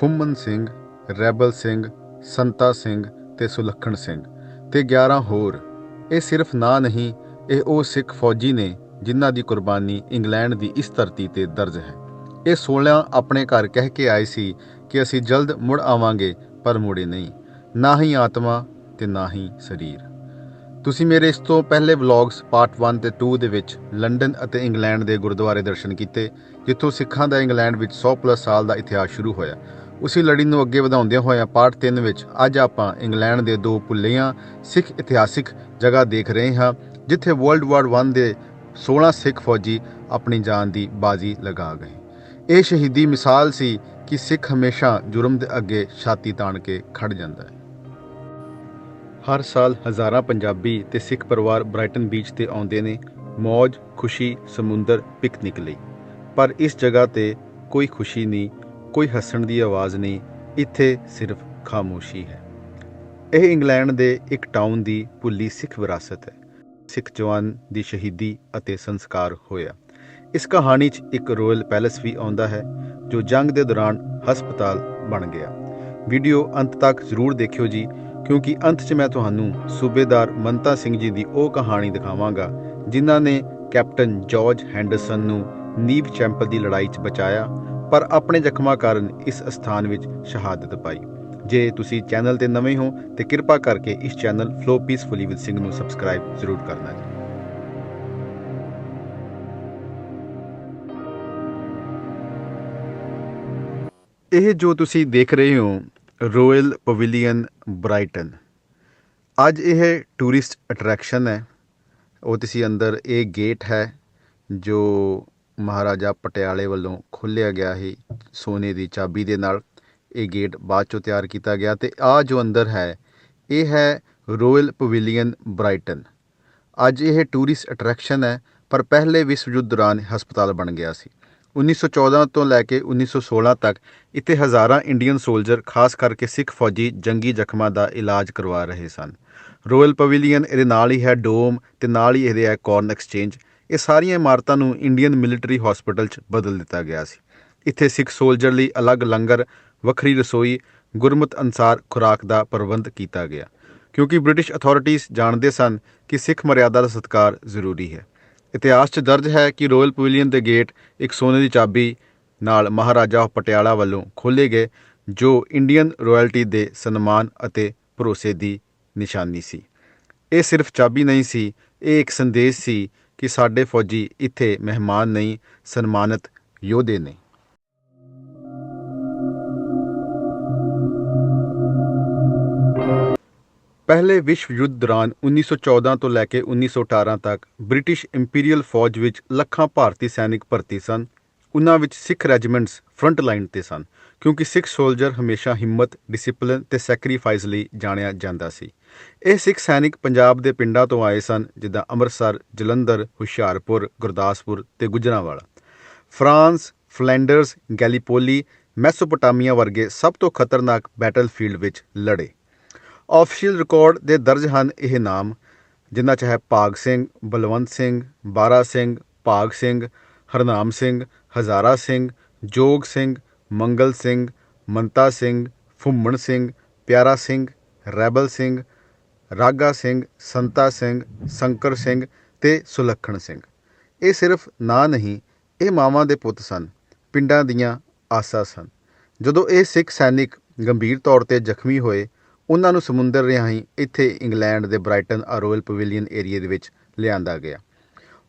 Phuman Singh, rebel Singh, Santa Singh ਤੇ ਸੁਲੱਖਣ ਸਿੰਘ ਤੇ 11 ਹੋਰ। ਇਹ ਸਿਰਫ ਨਾਂ ਨਹੀਂ, ਇਹ ਉਹ ਸਿੱਖ ਫੌਜੀ ਨੇ ਜਿਨ੍ਹਾਂ ਦੀ ਕੁਰਬਾਨੀ ਇੰਗਲੈਂਡ ਦੀ ਇਸ ਧਰਤੀ ਤੇ ਦਰਜ ਹੈ। ਇਹ 16 ਆਪਣੇ ਘਰ ਕਹਿ ਕੇ ਆਏ ਸੀ ਕਿ ਅਸੀਂ ਜਲਦ ਮੁੜ ਆਵਾਂਗੇ, ਪਰ ਮੁੜੇ ਨਹੀਂ। ਨਾ ਹੀ ਆਤਮਾ ਤੇ ਨਾ ਹੀ ਸਰੀਰ। ਤੁਸੀਂ ਮੇਰੇ ਇਸ ਤੋਂ ਪਹਿਲੇ ਵਲੌਗਸ ਪਾਰਟ 1 ਤੇ 2 ਦੇ ਵਿੱਚ ਲੰਡਨ ਅਤੇ ਇੰਗਲੈਂਡ ਦੇ ਗੁਰਦੁਆਰੇ ਦਰਸ਼ਨ ਕੀਤੇ, ਜਿੱਥੋਂ ਸਿੱਖਾਂ ਦਾ ਇੰਗਲੈਂਡ ਵਿੱਚ 100 ਪਲੱਸ ਸਾਲ ਦਾ ਇਤਿਹਾਸ ਸ਼ੁਰੂ ਹੋਇਆ। ਉਸੇ ਲੜੀ ਨੂੰ ਅੱਗੇ ਵਧਾਉਂਦਿਆਂ ਹੋਇਆਂ ਪਾਰਟ 3 ਵਿੱਚ ਅੱਜ ਆਪਾਂ ਇੰਗਲੈਂਡ ਦੇ ਦੋ ਪੁੱਲੀਆਂ ਸਿੱਖ ਇਤਿਹਾਸਿਕ ਜਗ੍ਹਾ ਦੇਖ ਰਹੇ ਹਾਂ, ਜਿੱਥੇ ਵਰਲਡ ਵਾਰ 1 ਦੇ 16 ਸਿੱਖ ਫੌਜੀ ਆਪਣੀ ਜਾਨ ਦੀ ਬਾਜ਼ੀ ਲਗਾ ਗਏ। ਇਹ ਸ਼ਹੀਦੀ ਮਿਸਾਲ ਸੀ ਕਿ ਸਿੱਖ ਹਮੇਸ਼ਾ ਜੁਰਮ ਦੇ ਅੱਗੇ ਛਾਤੀ ਤਾਣ ਕੇ ਖੜ ਜਾਂਦਾ ਹੈ। ਹਰ ਸਾਲ ਹਜ਼ਾਰਾਂ ਪੰਜਾਬੀ ਤੇ ਸਿੱਖ ਪਰਿਵਾਰ ਬ੍ਰਾਈਟਨ ਬੀਚ ਤੇ ਆਉਂਦੇ ਨੇ ਮौज ਖੁਸ਼ੀ, ਸਮੁੰਦਰ, ਪਿਕਨਿਕ ਲਈ। ਪਰ ਇਸ ਜਗ੍ਹਾ ਤੇ ਕੋਈ ਖੁਸ਼ੀ ਨਹੀਂ ਕੋਈ ਹੱਸਣ ਦੀ ਆਵਾਜ਼ ਨਹੀਂ, ਇੱਥੇ ਸਿਰਫ ਖਾਮੋਸ਼ੀ ਹੈ। ਇਹ ਇੰਗਲੈਂਡ ਦੇ ਇੱਕ ਟਾਊਨ ਦੀ ਭੁੱਲੀ ਸਿੱਖ ਵਿਰਾਸਤ ਹੈ। ਸਿੱਖ ਜਵਾਨ ਦੀ ਸ਼ਹੀਦੀ ਅਤੇ ਸੰਸਕਾਰ ਹੋਇਆ। ਇਸ ਕਹਾਣੀ 'ਚ ਇੱਕ ਰਾਇਲ ਪੈਲੇਸ ਵੀ ਆਉਂਦਾ ਹੈ, ਜੋ ਜੰਗ ਦੇ ਦੌਰਾਨ ਹਸਪਤਾਲ ਬਣ ਗਿਆ। ਵੀਡੀਓ ਅੰਤ ਤੱਕ ਜ਼ਰੂਰ ਦੇਖਿਓ ਜੀ, ਕਿਉਂਕਿ ਅੰਤ 'ਚ ਮੈਂ ਤੁਹਾਨੂੰ ਸੂਬੇਦਾਰ ਮੰਤਾ ਸਿੰਘ ਜੀ ਦੀ ਉਹ ਕਹਾਣੀ ਦਿਖਾਵਾਂਗਾ, ਜਿਨ੍ਹਾਂ ਨੇ ਕੈਪਟਨ ਜਾਰਜ ਹੈਂਡਰਸਨ ਨੂੰ ਨੀਵ ਚੈਂਪਲ ਦੀ ਲੜਾਈ 'ਚ ਬਚਾਇਆ ਪਰ ਆਪਣੇ ਜ਼ਖਮਾਂ ਕਾਰਨ ਇਸ ਸਥਾਨ ਵਿੱਚ ਸ਼ਹਾਦਤ ਪਾਈ। ਜੇ ਤੁਸੀਂ ਚੈਨਲ ਤੇ ਨਵੇਂ ਹੋ ਤੇ ਕਿਰਪਾ ਕਰਕੇ ਇਸ channel flow peacefully with Singh ਨੂੰ ਸਬਸਕ੍ਰਾਈਬ ਜ਼ਰੂਰ ਕਰਨਾ ਜੀ। ਇਹ ਜੋ ਤੁਸੀਂ ਦੇਖ ਰਹੇ ਹੋ ਰੋਇਲ ਪਵੇਲੀਅਨ ਬ੍ਰਾਈਟਨ ਅੱਜ ਇਹ ਟੂਰਿਸਟ ਅਟਰੈਕਸ਼ਨ ਹੈ। ਉਹ ਤੁਸੀਂ ਅੰਦਰ ਇਹ ਗੇਟ ਹੈ ਜੋ ਮਹਾਰਾਜਾ ਪਟਿਆਲੇ ਵੱਲੋਂ ਖੋਲ੍ਹਿਆ ਗਿਆ ਹੈ ਸੋਨੇ ਦੀ ਚਾਬੀ ਦੇ ਨਾਲ। ਇਹ ਗੇਟ ਬਾਅਦ ਚੋਂ ਤਿਆਰ ਕੀਤਾ ਗਿਆ ਤੇ ਆ ਜੋ ਅੰਦਰ ਹੈ, ਇਹ ਹੈ ਰੋਇਲ ਪਵੇਲੀਅਨ ਬ੍ਰਾਈਟਨ ਅੱਜ ਇਹ ਟੂਰਿਸਟ ਅਟਰੈਕਸ਼ਨ ਹੈ, ਪਰ ਪਹਿਲੇ ਵਿਸ਼ਵ ਯੁੱਧ ਦੌਰਾਨ ਹਸਪਤਾਲ ਬਣ ਗਿਆ ਸੀ। 1914 ਤੋਂ ਲੈ ਕੇ 1916 ਤੱਕ ਇੱਥੇ ਹਜ਼ਾਰਾਂ ਇੰਡੀਅਨ ਸੋਲਜਰ ਖਾਸ ਕਰਕੇ ਸਿੱਖ ਫੌਜੀ ਜੰਗੀ ਜ਼ਖਮਾਂ ਦਾ ਇਲਾਜ ਕਰਵਾ ਰਹੇ ਸਨ। ਰੋਇਲ ਪਵੇਲੀਅਨ ਇਹਦੇ ਨਾਲ ਹੀ ਹੈ ਡੋਮ ਤੇ ਨਾਲ ਹੀ ਇਹਦੇ ਹੈ ਕਾਰਨ ਐਕਸਚੇਂਜ ਇਹ ਸਾਰੀਆਂ ਇਮਾਰਤਾਂ ਨੂੰ ਇੰਡੀਅਨ ਮਿਲਟਰੀ ਹਸਪੀਟਲ 'ਚ ਬਦਲ ਦਿੱਤਾ ਗਿਆ ਸੀ। ਇੱਥੇ ਸਿੱਖ ਸੋਲਜਰ ਲਈ ਅਲੱਗ ਲੰਗਰ, ਵੱਖਰੀ ਰਸੋਈ, ਗੁਰਮਤ ਅਨਸਾਰ ਖੁਰਾਕ ਦਾ ਪ੍ਰਬੰਧ ਕੀਤਾ ਗਿਆ। ਕਿਉਂਕਿ ਬ੍ਰਿਟਿਸ਼ ਅਥਾਰਟੀਜ਼ ਜਾਣਦੇ ਸਨ ਕਿ ਸਿੱਖ ਮਰਿਆਦਾ ਦਾ ਸਤਿਕਾਰ ਜ਼ਰੂਰੀ ਹੈ। ਇਤਿਹਾਸ 'ਚ ਦਰਜ ਹੈ ਕਿ ਰਾਇਲ ਪਵੇਲੀਅਨ ਦੇ ਗੇਟ ਇੱਕ ਸੋਨੇ ਦੀ ਚਾਬੀ ਨਾਲ ਮਹਾਰਾਜਾ ਪਟਿਆਲਾ ਵੱਲੋਂ ਖੋਲ੍ਹੇ ਗਏ, ਜੋ ਇੰਡੀਅਨ ਰਾਇਲਟੀ ਦੇ ਸਨਮਾਨ ਅਤੇ ਭਰੋਸੇ ਦੀ ਨਿਸ਼ਾਨੀ ਸੀ। ਇਹ ਸਿਰਫ ਚਾਬੀ ਨਹੀਂ ਸੀ, ਇਹ ਇੱਕ ਸੰਦੇਸ਼ ਸੀ ਕਿ ਸਾਡੇ ਫੌਜੀ ਇੱਥੇ ਮਹਿਮਾਨ ਨਹੀਂ, ਸਨਮਾਨਿਤ ਯੋਧੇ ਨੇ। ਪਹਿਲੇ ਵਿਸ਼ਵ ਯੁੱਧ ਦੌਰਾਨ 1914 ਤੋਂ ਲੈ ਕੇ 1918 ਤੱਕ ਬ੍ਰਿਟਿਸ਼ ਇੰਪੀਰੀਅਲ ਫੌਜ ਵਿੱਚ ਲੱਖਾਂ ਭਾਰਤੀ ਸੈਨਿਕ ਭਰਤੀ ਸਨ। ਉਹਨਾਂ ਵਿੱਚ ਸਿੱਖ ਰੈਜੀਮੈਂਟਸ ਫਰੰਟ ਲਾਈਨ ਤੇ ਸਨ, ਕਿਉਂਕਿ ਸਿੱਖ ਸੋਲਜਰ ਹਮੇਸ਼ਾ ਹਿੰਮਤ, ਡਿਸਪਲਿਨ ਤੇ ਸੈਕਰੀਫਾਈਸ ਲਈ ਜਾਣਿਆ ਜਾਂਦਾ ਸੀ। ਇਹ ਸਿੱਖ ਸੈਨਿਕ ਪੰਜਾਬ ਦੇ ਪਿੰਡਾਂ ਤੋਂ ਆਏ ਸਨ, ਜਿੱਦਾਂ ਅੰਮ੍ਰਿਤਸਰ, ਜਲੰਧਰ, ਹੁਸ਼ਿਆਰਪੁਰ, ਗੁਰਦਾਸਪੁਰ ਤੇ Gujranwala. France, Flanders, Gallipoli, Mesopotamia ਵਰਗੇ ਸਭ ਤੋਂ ਖਤਰਨਾਕ ਬੈਟਲਫੀਲਡ ਵਿੱਚ ਲੜੇ। ਆਫੀਸ਼ੀਅਲ ਰਿਕਾਰਡ ਦੇ ਦਰਜ ਹਨ ਇਹ ਨਾਮ ਜਿਨ੍ਹਾਂ 'ਚ ਹੈ ਭਾਗ ਸਿੰਘ, ਬਲਵੰਤ ਸਿੰਘ, ਬਾਰਾ ਸਿੰਘ, ਭਾਗ ਸਿੰਘ, ਹਰਨਾਮ ਸਿੰਘ ਹਜ਼ਾਰਾ ਸਿੰਘ, ਜੋਗ ਸਿੰਘ, ਮੰਗਲ ਸਿੰਘ, ਮੰਤਾ ਸਿੰਘ, ਫੁੰਮਣ ਸਿੰਘ, ਪਿਆਰਾ ਸਿੰਘ, ਰੈਬਲ ਸਿੰਘ, ਰਾਗਾ ਸਿੰਘ, ਸੰਤਾ ਸਿੰਘ, ਸ਼ੰਕਰ ਸਿੰਘ ਤੇ ਸੁਲੱਖਣ ਸਿੰਘ। ਇਹ ਸਿਰਫ ਨਾਂ ਨਹੀਂ, ਇਹ ਮਾਵਾਂ ਦੇ ਪੁੱਤ ਸਨ, ਪਿੰਡਾਂ ਦੀਆਂ ਆਸਾਂ ਸਨ। ਜਦੋਂ ਇਹ ਸਿੱਖ ਸੈਨਿਕ ਗੰਭੀਰ ਤੌਰ ਤੇ ਜ਼ਖਮੀ ਹੋਏ, ਉਹਨਾਂ ਨੂੰ ਸਮੁੰਦਰ ਰਾਹੀਂ ਇੱਥੇ ਇੰਗਲੈਂਡ ਦੇ ਬ੍ਰਾਈਟਨ ਰਾਇਲ ਪਵੇਲੀਅਨ ਏਰੀਆ ਦੇ ਵਿੱਚ ਲਿਆਂਦਾ ਗਿਆ।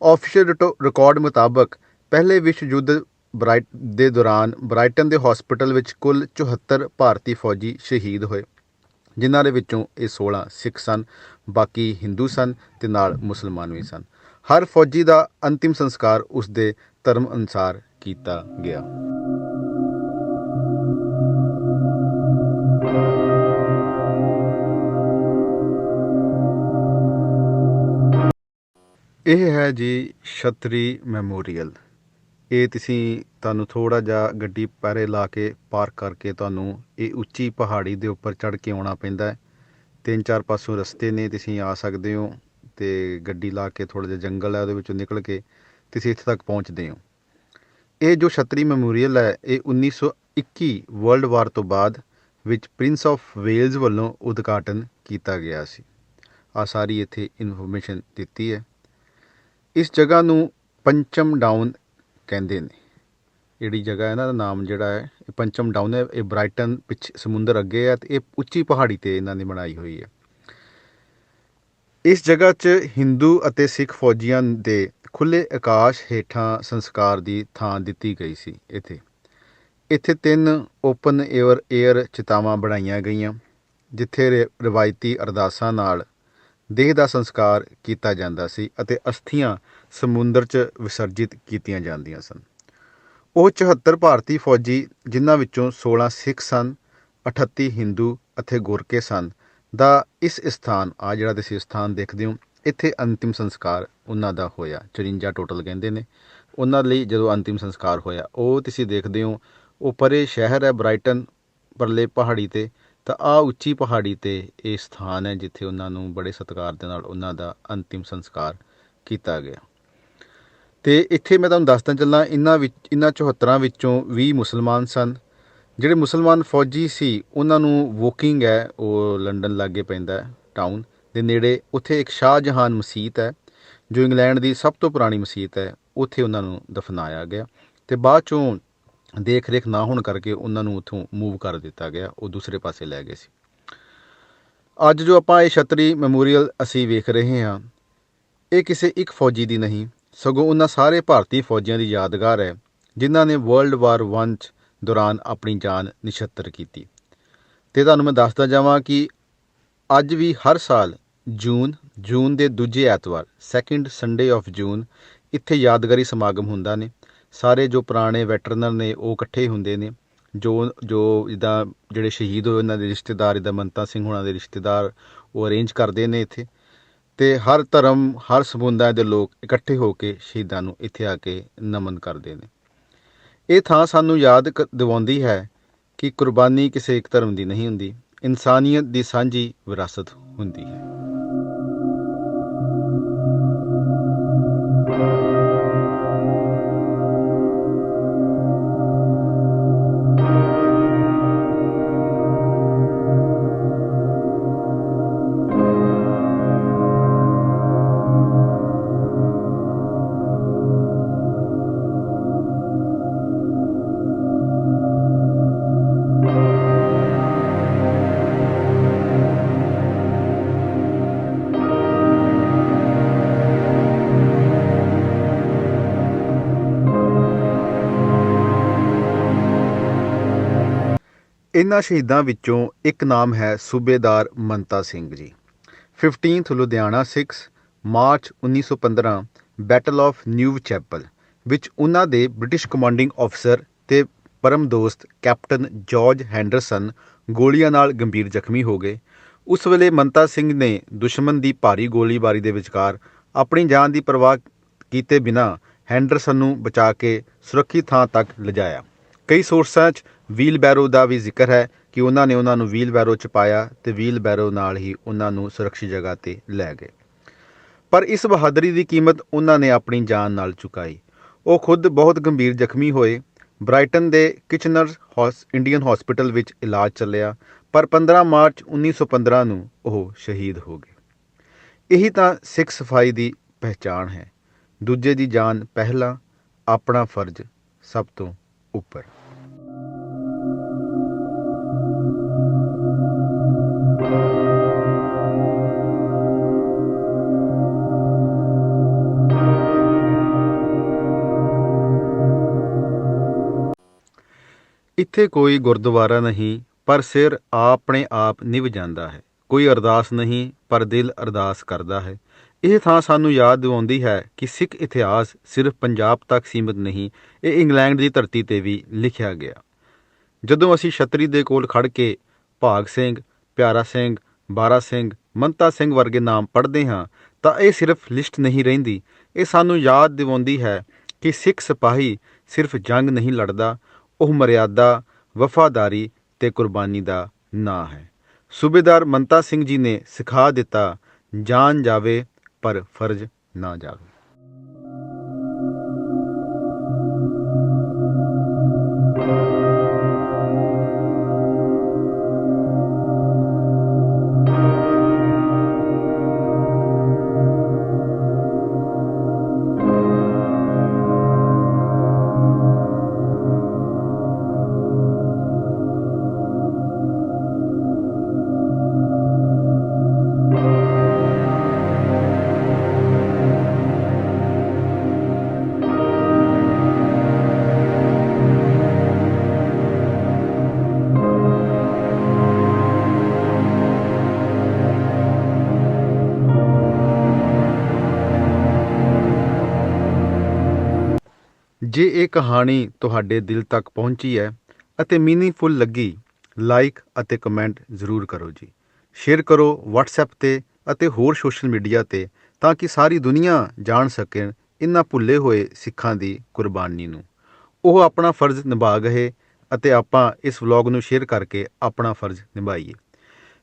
ਆਫੀਸ਼ੀਅਲ ਰਿਕਾਰਡ ਮੁਤਾਬਕ ਪਹਿਲੇ ਵਿਸ਼ਵ ਯੁੱਧ ਬ੍ਰਾਈਟ ਦੇ ਦੌਰਾਨ ਬ੍ਰਾਈਟਨ ਦੇ ਹਸਪੀਟਲ ਵਿੱਚ ਕੁੱਲ 74 ਭਾਰਤੀ ਫੌਜੀ ਸ਼ਹੀਦ ਹੋਏ, ਜਿਨ੍ਹਾਂ ਦੇ ਵਿੱਚੋਂ ਇਹ 16 ਸਿੱਖ ਸਨ, ਬਾਕੀ ਹਿੰਦੂ ਸਨ ਤੇ ਨਾਲ ਮੁਸਲਮਾਨ ਵੀ ਸਨ। ਹਰ ਫੌਜੀ ਦਾ ਅੰਤਿਮ ਸੰਸਕਾਰ ਉਸ ਦੇ ਧਰਮ ਅਨੁਸਾਰ ਕੀਤਾ ਗਿਆ। ਇਹ ਹੈ ਜੀ ਛਤਰੀ ਮੈਮੋਰੀਅਲ। ਇਹ ਤੁਸੀਂ ਤੁਹਾਨੂੰ ਥੋੜ੍ਹਾ ਜਿਹਾ ਗੱਡੀ ਪੈਰੇ ਲਾ ਕੇ ਪਾਰਕ ਕਰਕੇ ਤੁਹਾਨੂੰ ਇਹ ਉੱਚੀ ਪਹਾੜੀ ਦੇ ਉੱਪਰ ਚੜ੍ਹ ਕੇ ਆਉਣਾ ਪੈਂਦਾ ਤਿੰਨ ਚਾਰ ਪਾਸੋਂ ਰਸਤੇ ਨੇ, ਤੁਸੀਂ ਆ ਸਕਦੇ ਹੋ ਤੇ ਗੱਡੀ ਲਾ ਕੇ ਥੋੜਾ ਜਿਹਾ ਜੰਗਲ ਹੈ, ਉਹਦੇ ਵਿੱਚੋਂ ਨਿਕਲ ਕੇ ਤੁਸੀਂ ਇੱਥੇ ਤੱਕ ਪਹੁੰਚਦੇ ਹੋ। ਇਹ ਜੋ ਛਤਰੀ ਮੈਮੋਰੀਅਲ ਹੈ, ਇਹ 1900 1921 ਵਰਲਡ ਵਾਰ ਤੋਂ ਬਾਅਦ ਵਿੱਚ ਪ੍ਰਿੰਸ ਆਫ ਵੇਲਜ਼ ਵੱਲੋਂ ਉਦਘਾਟਨ ਕੀਤਾ ਗਿਆ ਸੀ। ਆ ਸਾਰੀ ਇੱਥੇ ਇਨਫੋਰਮੇਸ਼ਨ ਦਿੱਤੀ ਹੈ। ਇਸ ਜਗ੍ਹਾ ਨੂੰ ਪੰਚਮ ਡਾਊਨ ਕਹਿੰਦੇ ਨੇ। ਜਿਹੜੀ ਜਗ੍ਹਾ ਇਹਨਾਂ ਦਾ ਨਾਮ ਜਿਹੜਾ ਹੈ, ਇਹ ਪੰਚਮ ਡਾਊਨ ਹੈ, ਇਹ ਬ੍ਰਾਈਟਨ ਪਿੱਛੇ ਸਮੁੰਦਰ ਅੱਗੇ ਹੈ ਤੇ ਇਹ ਉੱਚੀ ਪਹਾੜੀ ਤੇ ਇਹਨਾਂ ਨੇ ਬਣਾਈ ਹੋਈ ਹੈ। ਇਸ ਜਗ੍ਹਾ 'ਚ ਹਿੰਦੂ ਅਤੇ ਸਿੱਖ ਫੌਜੀਆਂ ਦੇ ਖੁੱਲੇ ਆਕਾਸ਼ ਹੇਠਾਂ ਸੰਸਕਾਰ ਦੀ ਥਾਂ ਦਿੱਤੀ ਗਈ ਸੀ ਇੱਥੇ। ਇੱਥੇ ਤਿੰਨ ਓਪਨ 에ਅਰ 에ਅਰ ਚਿਤਾਵਾਂ ਬਣਾਈਆਂ ਗਈਆਂ, ਜਿੱਥੇ ਰ- ਰਵਾਇਤੀ ਅਰਦਾਸਾਂ ਨਾਲ ਦੇਹ ਦਾ ਸੰਸਕਾਰ ਕੀਤਾ ਜਾਂਦਾ ਸੀ ਅਤੇ ਅਸਥੀਆਂ ਸਮੁੰਦਰ 'ਚ ਵਿਸਰਜਿਤ ਕੀਤੀਆਂ ਜਾਂਦੀਆਂ ਸਨ। ਉਹ 74 ਭਾਰਤੀ ਫੌਜੀ, ਜਿਨ੍ਹਾਂ ਵਿੱਚੋਂ 16 ਸਿੱਖ ਸਨ 38 ਹਿੰਦੂ ਅਤੇ ਗੋਰਕੇ ਸਨ, ਦਾ ਇਸ ਸਥਾਨ, ਆ ਜਿਹੜਾ ਤੁਸੀਂ ਸਥਾਨ ਦੇਖਦੇ ਹੋ, ਇੱਥੇ ਅੰਤਿਮ ਸੰਸਕਾਰ ਉਹਨਾਂ ਦਾ ਹੋਇਆ। 54 ਟੋਟਲ ਕਹਿੰਦੇ ਨੇ। ਉਹਨਾਂ ਲਈ ਜਦੋਂ ਅੰਤਿਮ ਸੰਸਕਾਰ ਹੋਇਆ, ਉਹ ਤੁਸੀਂ ਦੇਖਦੇ ਹੋ, ਉਹ ਪਰੇ ਸ਼ਹਿਰ ਹੈ ਬ੍ਰਾਈਟਨ, ਪਰਲੇ ਪਹਾੜੀ ਤੇ ਤਾਂ ਆ ਉੱਚੀ ਪਹਾੜੀ ਤੇ ਇਹ ਸਥਾਨ ਹੈ ਜਿੱਥੇ ਉਹਨਾਂ ਨੂੰ ਬੜੇ ਸਤਿਕਾਰ ਦੇ ਨਾਲ ਉਹਨਾਂ ਦਾ ਅੰਤਿਮ ਸੰਸਕਾਰ ਕੀਤਾ ਗਿਆ। ਤੇ ਇੱਥੇ ਮੈਂ ਤੁਹਾਨੂੰ ਦੱਸਦਾ ਚੱਲਾਂ ਇਹਨਾਂ ਵਿੱਚ ਇਹਨਾਂ 74 ਵਿੱਚੋਂ 20 ਮੁਸਲਮਾਨ ਸਨ। ਜਿਹੜੇ ਮੁਸਲਮਾਨ ਫੌਜੀ ਸੀ, ਉਹਨਾਂ ਨੂੰ ਵੋਕਿੰਗ ਹੈ, ਉਹ ਲੰਡਨ ਲਾਗੇ ਪੈਂਦਾ ਟਾਊਨ ਦੇ ਨੇੜੇ। ਉੱਥੇ ਇੱਕ ਸ਼ਾਹਜਹਾਨ ਮਸਜਿਦ ਹੈ, ਜੋ ਇੰਗਲੈਂਡ ਦੀ ਸਭ ਤੋਂ ਪੁਰਾਣੀ ਮਸਜਿਦ ਹੈ। ਉੱਥੇ ਉਹਨਾਂ ਨੂੰ ਦਫਨਾਇਆ ਗਿਆ ਤੇ ਬਾਅਦ ਚੋਂ ਦੇਖ ਰੇਖ ਨਾ ਹੋਣ ਕਰਕੇ ਉਹਨਾਂ ਨੂੰ ਉੱਥੋਂ ਮੂਵ ਕਰ ਦਿੱਤਾ ਗਿਆ, ਉਹ ਦੂਸਰੇ ਪਾਸੇ ਲੈ ਗਏ ਸੀ। ਅੱਜ ਜੋ ਆਪਾਂ ਇਹ ਛਤਰੀ ਮੈਮੋਰੀਅਲ ਅਸੀਂ ਵੇਖ ਰਹੇ ਹਾਂ, ਇਹ ਕਿਸੇ ਇੱਕ ਫੌਜੀ ਦੀ ਨਹੀਂ, ਸਗੋਂ ਉਹਨਾਂ ਸਾਰੇ ਭਾਰਤੀ ਫੌਜੀਆਂ ਦੀ ਯਾਦਗਾਰ ਹੈ, ਜਿਨ੍ਹਾਂ ਨੇ ਵਰਲਡ ਵਾਰ 1 ਚ ਦੌਰਾਨ ਆਪਣੀ ਜਾਨ ਨਿਛੱਤਰ ਕੀਤੀ। ਤੇ ਤੁਹਾਨੂੰ ਮੈਂ ਦੱਸਦਾ ਜਾਵਾਂ ਕਿ ਅੱਜ ਵੀ ਹਰ ਸਾਲ ਜੂਨ ਜੂਨ ਦੇ ਦੂਜੇ ਐਤਵਾਰ ਸੈਕਿੰਡ ਸੰਡੇ ਆਫ ਜੂਨ ਇੱਥੇ ਯਾਦਗਾਰੀ ਸਮਾਗਮ ਹੁੰਦਾ ਨੇ। ਸਾਰੇ ਜੋ ਪੁਰਾਣੇ ਵੈਟਰਨਰ ਨੇ ਉਹ ਇਕੱਠੇ ਹੁੰਦੇ ਨੇ। ਜੋ ਜੋ ਜਿੱਦਾਂ ਜਿਹੜੇ ਸ਼ਹੀਦ ਹੋਏ ਉਹਨਾਂ ਦੇ ਰਿਸ਼ਤੇਦਾਰ, ਜਿੱਦਾਂ ਮੰਤਾ ਸਿੰਘ ਹੋਣਾ ਦੇ ਰਿਸ਼ਤੇਦਾਰ, ਉਹ ਅਰੇਂਜ ਕਰਦੇ ਨੇ ਇੱਥੇ। ਤੇ ਹਰ ਧਰਮ, ਹਰ ਸਮੁਦਾਇ ਦੇ ਲੋਕ ਇਕੱਠੇ ਹੋ ਕੇ ਸ਼ਹੀਦਾਂ ਨੂੰ ਇੱਥੇ ਆ ਕੇ ਨਮਨ ਕਰਦੇ ਨੇ। ਇਹ ਥਾਂ ਸਾਨੂੰ ਯਾਦ ਕ- ਦਿਵਾਉਂਦੀ ਹੈ ਕਿ ਕੁਰਬਾਨੀ ਕਿਸੇ ਇੱਕ ਧਰਮ ਦੀ ਨਹੀਂ ਹੁੰਦੀ। ਇਨਸਾਨੀਅਤ ਦੀ ਸਾਂਝੀ ਵਿਰਾਸਤ ਹੁੰਦੀ ਹੈ। ਇਹਨਾਂ ਸ਼ਹੀਦਾਂ ਵਿੱਚੋਂ ਇੱਕ ਨਾਮ ਹੈ ਸੂਬੇਦਾਰ Manta Singh ji. 15th Ludhiana 6 March 1915 battle of Neuve Chapelle ਵਿੱਚ ਉਹਨਾਂ ਦੇ ਬ੍ਰਿਟਿਸ਼ ਕਮਾਂਡਿੰਗ ਅਫਸਰ ਤੇ ਪਰਮ ਦੋਸਤ ਕੈਪਟਨ ਜਾਰਜ ਹੈਂਡਰਸਨ ਗੋਲੀਆਂ ਨਾਲ ਗੰਭੀਰ ਜ਼ਖਮੀ ਹੋ ਗਏ। ਉਸ ਵੇਲੇ ਮਨਤਾ ਸਿੰਘ ਨੇ ਦੁਸ਼ਮਣ ਦੀ ਭਾਰੀ ਗੋਲੀਬਾਰੀ ਦੇ ਵਿਚਕਾਰ ਆਪਣੀ ਜਾਨ ਦੀ ਪਰਵਾਹ ਕੀਤੇ ਬਿਨਾਂ ਹੈਂਡਰਸਨ ਨੂੰ ਬਚਾ ਕੇ ਸੁਰੱਖਿਅਤ ਥਾਂ ਤੱਕ ਲਿਜਾਇਆ। ਕਈ ਸੋਰਸਾਂ 'ਚ ਵੀਲ ਬੈਰੋ ਦਾ ਵੀ ਜ਼ਿਕਰ ਹੈ ਕਿ ਉਹਨਾਂ ਨੇ ਉਹਨਾਂ ਨੂੰ ਵੀਲ ਬੈਰੋ 'ਚ ਪਾਇਆ ਤੇ ਵੀਲ ਬੈਰੋ ਨਾਲ ਹੀ ਉਹਨਾਂ ਨੂੰ ਸੁਰੱਖਿਅਤ ਜਗ੍ਹਾ ਤੇ ਲੈ ਗਏ। ਪਰ ਇਸ ਬਹਾਦਰੀ ਦੀ ਕੀਮਤ ਉਹਨਾਂ ਨੇ ਆਪਣੀ ਜਾਨ ਨਾਲ ਚੁਕਾਈ। ਉਹ ਖੁਦ ਬਹੁਤ ਗੰਭੀਰ ਜ਼ਖਮੀ ਹੋਏ। ਬ੍ਰਾਈਟਨ ਦੇ ਕਿਚਨਰ ਹੌਸ, ਇੰਡੀਅਨ ਹਸਪੀਟਲ ਵਿੱਚ ਇਲਾਜ ਚੱਲਿਆ, ਪਰ 15 ਮਾਰਚ 1915 ਨੂੰ ਉਹ ਸ਼ਹੀਦ ਹੋ ਗਏ। ਇਹੀ ਤਾਂ ਸਿੱਖ ਸਫ਼ਾਈ ਦੀ ਪਹਿਚਾਣ ਹੈ। ਦੂਜੇ ਦੀ ਜਾਨ ਪਹਿਲਾਂ, ਆਪਣਾ ਫਰਜ਼ ਸਭ ਤੋਂ ਉੱਪਰ। ਇੱਥੇ ਕੋਈ ਗੁਰਦੁਆਰਾ ਨਹੀਂ, ਪਰ ਸਿਰ ਆਪਣੇ ਆਪ ਨਿਭ ਜਾਂਦਾ ਹੈ। ਕੋਈ ਅਰਦਾਸ ਨਹੀਂ, ਪਰ ਦਿਲ ਅਰਦਾਸ ਕਰਦਾ ਹੈ। ਇਹ ਥਾਂ ਸਾਨੂੰ ਯਾਦ ਦਿਵਾਉਂਦੀ ਹੈ ਕਿ ਸਿੱਖ ਇਤਿਹਾਸ ਸਿਰਫ ਪੰਜਾਬ ਤੱਕ ਸੀਮਿਤ ਨਹੀਂ, ਇਹ ਇੰਗਲੈਂਡ ਦੀ ਧਰਤੀ ਤੇ ਵੀ ਲਿਖਿਆ ਗਿਆ। ਜਦੋਂ ਅਸੀਂ ਛਤਰੀ ਦੇ ਕੋਲ ਖੜ ਕੇ ਭਾਗ ਸਿੰਘ, ਪਿਆਰਾ ਸਿੰਘ, ਬਾਰਾ ਸਿੰਘ, ਮੰਤਾ ਸਿੰਘ ਵਰਗੇ ਨਾਮ ਪੜ੍ਹਦੇ ਹਾਂ, ਤਾਂ ਇਹ ਸਿਰਫ ਲਿਸਟ ਨਹੀਂ ਰਹਿੰਦੀ। ਇਹ ਸਾਨੂੰ ਯਾਦ ਦਿਵਾਉਂਦੀ ਹੈ ਕਿ ਸਿੱਖ ਸਿਪਾਹੀ ਸਿਰਫ ਜੰਗ ਨਹੀਂ ਲੜਦਾ ਉਹ ਮਰਿਆਦਾ, ਵਫਾਦਾਰੀ ਤੇ ਕੁਰਬਾਨੀ ਦਾ ਨਾਂ ਹੈ। ਸੂਬੇਦਾਰ ਮੰਤਾ ਸਿੰਘ ਜੀ ਨੇ ਸਿਖਾ ਦਿੱਤਾ, ਜਾਨ ਜਾਵੇ ਪਰ ਫਰਜ਼ ਨਾ ਜਾਵੇ। ਜੇ ਇਹ ਕਹਾਣੀ ਤੁਹਾਡੇ ਦਿਲ ਤੱਕ ਪਹੁੰਚੀ ਹੈ ਅਤੇ ਮੀਨਿੰਗਫੁਲ ਲੱਗੀ ਲਾਈਕ ਅਤੇ ਕਮੈਂਟ ਜ਼ਰੂਰ ਕਰੋ ਜੀ। ਸ਼ੇਅਰ ਕਰੋ WhatsApp ਤੇ ਅਤੇ ਹੋਰ ਸੋਸ਼ਲ ਮੀਡੀਆ ਤੇ ਤਾਂ ਕਿ ਸਾਰੀ ਦੁਨੀਆ ਜਾਣ ਸਕੇ ਇਨ੍ਹਾਂ ਭੁੱਲੇ ਹੋਏ ਸਿੱਖਾਂ ਦੀ ਕੁਰਬਾਨੀ ਨੂੰ। ਉਹ ਆਪਣਾ ਫਰਜ਼ ਨਿਭਾ ਗਏ ਅਤੇ ਆਪਾਂ ਇਸ ਵਲੌਗ ਨੂੰ ਸ਼ੇਅਰ ਕਰਕੇ ਆਪਣਾ ਫਰਜ਼ ਨਿਭਾਈਏ।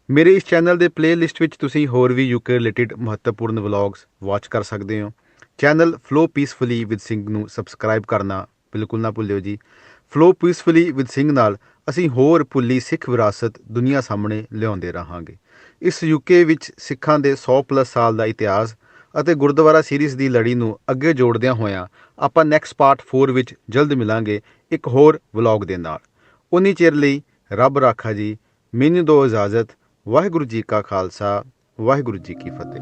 ਮੇਰੇ ਇਸ ਚੈਨਲ ਦੇ ਪਲੇਲਿਸਟ ਵਿੱਚ ਤੁਸੀਂ ਹੋਰ ਵੀ ਯੂਕੇ ਰਿਲੇਟਡ ਮਹੱਤਵਪੂਰਨ ਵਲੌਗਸ ਵਾਚ ਕਰ ਸਕਦੇ ਹੋ। Channel flow peacefully with Singh ਨੂੰ ਸਬਸਕ੍ਰਾਈਬ ਕਰਨਾ ਬਿਲਕੁਲ ਨਾ ਭੁੱਲਿਓ ਜੀ। ਫਲੋ ਪੀਸਫੁਲੀ ਵਿਦ ਸਿੰਘ ਨਾਲ ਅਸੀਂ ਹੋਰ ਭੁੱਲੀ ਸਿੱਖ ਵਿਰਾਸਤ ਦੁਨੀਆ ਸਾਹਮਣੇ ਲਿਆਉਂਦੇ ਰਹਾਂਗੇ। ਇਸ ਯੂਕੇ ਵਿੱਚ ਸਿੱਖਾਂ ਦੇ 100 ਪਲੱਸ ਸਾਲ ਦਾ ਇਤਿਹਾਸ ਅਤੇ ਗੁਰਦੁਆਰਾ ਸੀਰੀਜ਼ ਦੀ ਲੜੀ ਨੂੰ ਅੱਗੇ ਜੋੜਦਿਆਂ ਹੋਇਆਂ ਆਪਾਂ ਨੈਕਸਟ ਪਾਰਟ 4 ਵਿੱਚ ਜਲਦ ਮਿਲਾਂਗੇ ਇੱਕ ਹੋਰ ਵਲੌਗ ਦੇ ਨਾਲ। ਉਨੀ ਚਿਰ ਲਈ ਰੱਬ ਰਾਖਾ ਜੀ। ਮੈਨੂੰ ਦੋ ਇਜਾਜ਼ਤ। ਵਾਹਿਗੁਰੂ ਜੀ ਕਾ ਖਾਲਸਾ। ਵਾਹਿਗੁਰੂ ਜੀ ਕੀ ਫਤਿਹ।